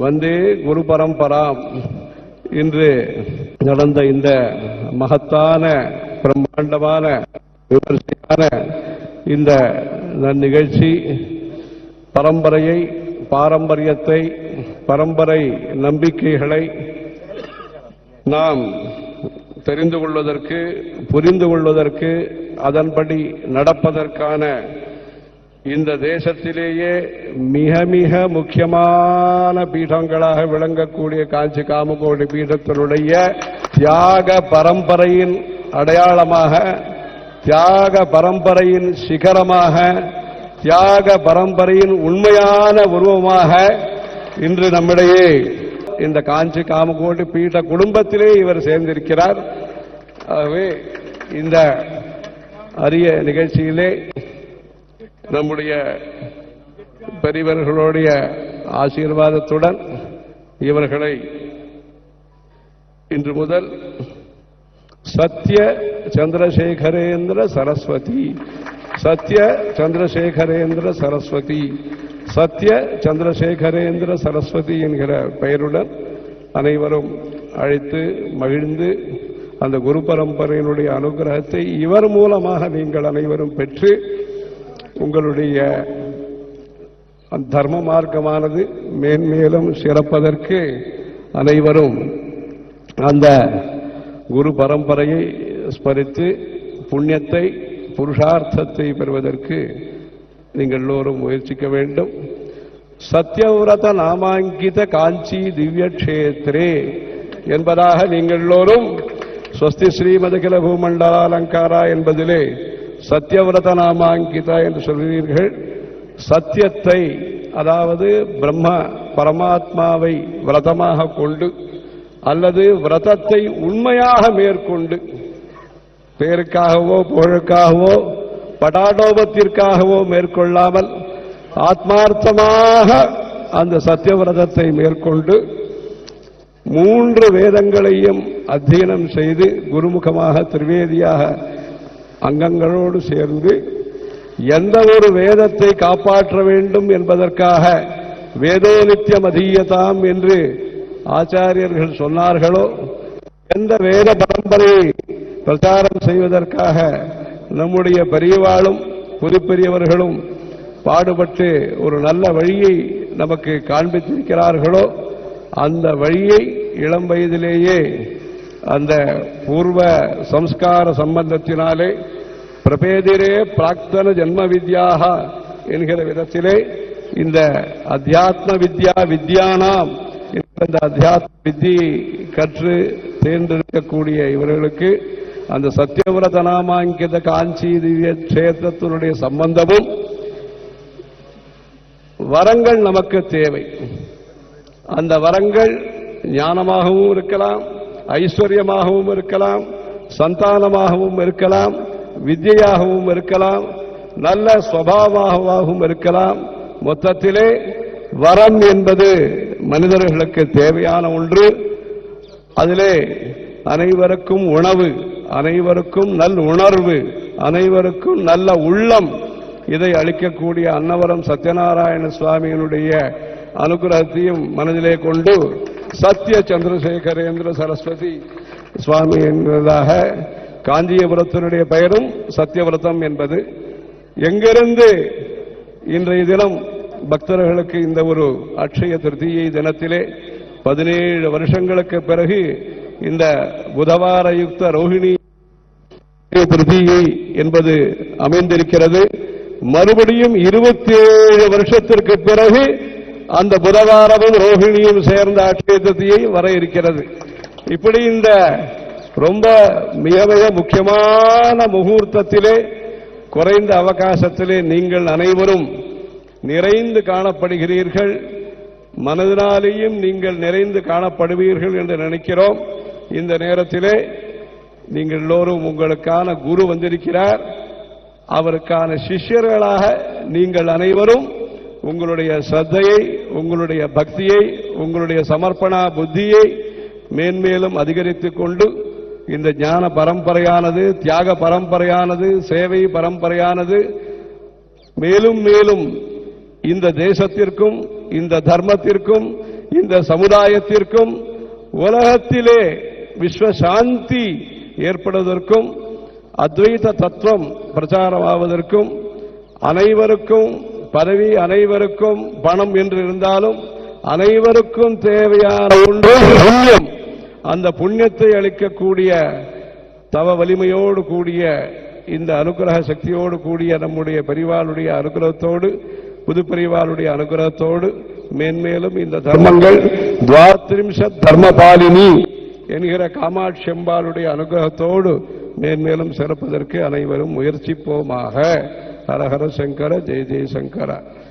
வந்து குரு பரம்பராம் இன்று நடந்த இந்த மகத்தான பிரம்மாண்டமான விமர்சையான இந்த நிகழ்ச்சி பரம்பரையை பாரம்பரியத்தை பரம்பரை நம்பிக்கைகளை நாம் தெரிந்து கொள்வதற்கு புரிந்து கொள்வதற்கு அதன்படி நடப்பதற்கான இந்த தேசத்திலேயே மிக மிக முக்கியமான பீடங்களாக விளங்கக்கூடிய காஞ்சி காமகோடி பீடத்தினுடைய தியாக பரம்பரையின் அடையாளமாக தியாக பரம்பரையின் சிகரமாக தியாக பரம்பரையின் உண்மையான உருவமாக இன்று நம்மிடையே இந்த காஞ்சி காமகோடி பீட குடும்பத்திலே இவர் சேர்ந்திருக்கிறார். ஆகவே இந்த அரிய நிகழ்ச்சியிலே நம்முடைய பெரியவர்களுடைய ஆசீர்வாதத்துடன் இவர்களை இன்று முதல் சத்ய சந்திரசேகரேந்திர சரஸ்வதி சத்ய சந்திரசேகரேந்திர சரஸ்வதி சத்ய சந்திரசேகரேந்திர சரஸ்வதி என்கிற பெயருடன் அனைவரும் அழைத்து மகிழ்ந்து அந்த குரு பரம்பரையினுடைய அனுகிரகத்தை இவர் மூலமாக நீங்கள் அனைவரும் பெற்று உங்களுடைய தர்ம மார்க்கமானது மேன்மேலும் சிறப்பதற்கு அனைவரும் அந்த குரு பரம்பரையை ஸ்மரித்து புண்ணியத்தை புருஷார்த்தத்தை பெறுவதற்கு நீங்கள் எல்லோரும் முயற்சிக்க வேண்டும். சத்யவிரத நாமாங்கித காஞ்சி திவ்ய கஷேத்திரே என்பதாக நீங்கள் எல்லோரும் ஸ்வஸ்தி ஸ்ரீமதகில பூமண்டலாலங்காரா என்பதிலே சத்யவிரத நாமாங்கிதா என்று சொல்கிறீர்கள். சத்தியத்தை அதாவது பிரம்ம பரமாத்மாவை விரதமாக கொண்டு அல்லது விரதத்தை உண்மையாக மேற்கொண்டு பேருக்காகவோ புகழுக்காகவோ படாடோபத்திற்காகவோ மேற்கொள்ளாமல் ஆத்மார்த்தமாக அந்த சத்தியவிரதத்தை மேற்கொண்டு மூன்று வேதங்களையும் அத்தியனம் செய்து குருமுகமாக திரிவேதியாக அங்கங்களோடு சேர்ந்து எந்த ஒரு வேதத்தை காப்பாற்ற வேண்டும் என்பதற்காக வேதோ நித்தியம் அதீயதாம் என்று ஆச்சாரியர்கள் சொன்னார்களோ எந்த வேத பரம்பரையை பிரச்சாரம் செய்வதற்காக நம்முடைய பெரியவாளும் புதுப்பெரியவர்களும் பாடுபட்டு ஒரு நல்ல வழியை நமக்கு காண்பித்திருக்கிறார்களோ அந்த வழியை இளம் வயதிலேயே அந்த பூர்வ சம்ஸ்கார சம்பந்தத்தினாலே பிரபேதிரே பிராக்தன ஜென்ம வித்யாக என்கிற விதத்திலே இந்த அத்தியாத்ம வித்யா வித்யானாம் இந்த அத்தியாத்ம வித்தியை கற்று தேர்ந்தெடுக்கக்கூடிய இவர்களுக்கு அந்த சத்தியவிரத நாமாங்கித காஞ்சி திவ்ய கஷேத்திரத்தினுடைய சம்பந்தமும் வரங்கள் நமக்கு தேவை. அந்த வரங்கள் ஞானமாகவும் இருக்கலாம் ஐஸ்வர்யமாகவும் இருக்கலாம் சந்தானமாகவும் இருக்கலாம் வித்யாகவும் இருக்கலாம் நல்ல சுவாவமாகவும் இருக்கலாம். மொத்தத்திலே வரம் என்பது மனிதர்களுக்கு தேவையான ஒன்று. அதிலே அனைவருக்கும் உணவு அனைவருக்கும் நல் உணர்வு அனைவருக்கும் நல்ல உள்ளம். இதை அளிக்கக்கூடிய அன்னவரம் சத்யநாராயண சுவாமியினுடைய அனுகிரகத்தையும் மனதிலே கொண்டு சத்ய சந்திரசேகரேந்திர சரஸ்வதி சுவாமி என்பதாக காஞ்சியபுரத்தினுடைய பெயரும் சத்தியவிரதம் என்பது. எங்கிருந்து இன்றைய தினம் பக்தர்களுக்கு இந்த ஒரு அட்சய திருத்தியை தினத்திலே பதினேழு வருஷங்களுக்கு பிறகு இந்த புதவார யுக்த ரோஹிணி திருத்தியை என்பது அமைந்திருக்கிறது. மறுபடியும் இருபத்தி ஏழு வருஷத்திற்கு பிறகு அந்த புதவாரமும் ரோஹிணியும் சேர்ந்த அட்சய வர இருக்கிறது. இப்படி இந்த ரொம்ப மிக மிக முக்கியமான முகூர்த்தத்திலே குறைந்த அவகாசத்திலே நீங்கள் அனைவரும் நிறைந்து காணப்படுகிறீர்கள். மனதினாலேயும் நீங்கள் நிறைந்து காணப்படுவீர்கள் என்று நினைக்கிறோம். இந்த நேரத்திலே நீங்கள் எல்லோரும் உங்களுக்கான குரு வந்திருக்கிறார். அவருக்கான சிஷ்யர்களாக நீங்கள் அனைவரும் உங்களுடைய சிரத்தையை உங்களுடைய பக்தியை உங்களுடைய சமர்ப்பணா புத்தியை மேன்மேலும் அதிகரித்துக் கொண்டு இந்த ஞான பரம்பரையானது தியாக பரம்பரையானது சேவை பரம்பரையானது மேலும் மேலும் இந்த தேசத்திற்கும் இந்த தர்மத்திற்கும் இந்த சமுதாயத்திற்கும் உலகத்திலே விஸ்வ சாந்தி ஏற்படுவதற்கும் அத்வைத தத்துவம் பிரச்சாரமாவதற்கும் அனைவருக்கும் பதவி அனைவருக்கும் பணம் என்று இருந்தாலும் அனைவருக்கும் தேவையான ஒன்று புண்ணியம். அந்த புண்ணியத்தை அளிக்கக்கூடிய தவ வலிமையோடு கூடிய இந்த அனுகிரக சக்தியோடு கூடிய நம்முடைய பெரிவாளுடைய அனுகிரகத்தோடு புது பெரிவாளுடைய அனுகிரகத்தோடு மேன்மேலும் இந்த தர்மங்கள் துவாத்ரிம்சத் தர்மபாலினி என்கிற காமாட்சி அம்பாளுடைய அனுகிரகத்தோடு மேன்மேலும் சிறப்பதற்கு அனைவரும் முயற்சிப்போமாக. హరహర శంకర జయ జయ శంకర.